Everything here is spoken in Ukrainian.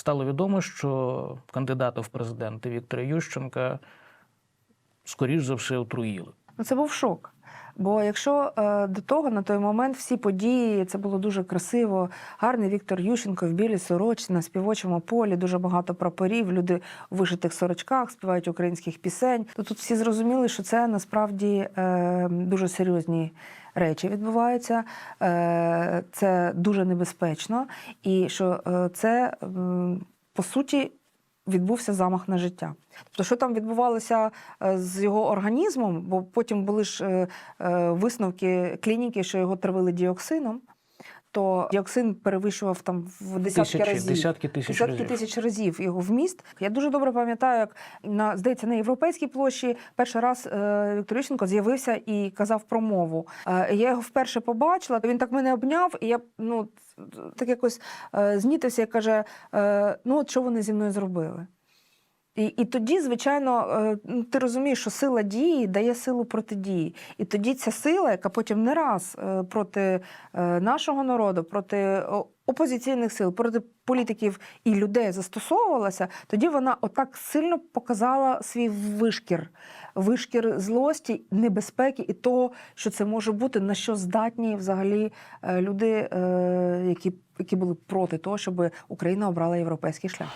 стало відомо, що кандидата в президенти Віктора Ющенка, скоріш за все, отруїли. Ну, це був шок. Бо якщо е, до того на той момент всі події, це було дуже красиво, гарний Віктор Ющенко в білій сорочці на співочому полі, дуже багато прапорів, люди у вишитих сорочках співають українських пісень. То тут всі зрозуміли, що це насправді е, дуже серйозні речі відбуваються, е, це дуже небезпечно, і що це по суті відбувся замах на життя. Тобто, що там відбувалося е, з його організмом, бо потім були ж е, е, висновки клініки, що його травили діоксином, то діоксин перевищував там в десятки Тисячі, разів. десятки тисяч Десятки разів. тисяч разів його вміст. Я дуже добре пам'ятаю, як на здається на європейській площі перший раз е, Віктор Ющенко з'явився і казав промову. Е, я його вперше побачила. Він так мене обняв, і я ну так якось е, знітився і каже: е, ну от що вони зі мною зробили. І, і тоді, звичайно, е, ну, ти розумієш, що сила дії дає силу протидії. І тоді ця сила, яка потім не раз е, проти е, нашого народу, проти опозиційних сил, проти політиків і людей застосовувалася, тоді вона отак сильно показала свій вишкір, вишкір злості, небезпеки і того, що це може бути, на що здатні взагалі люди, які, які були проти того, щоб Україна обрала європейський шлях.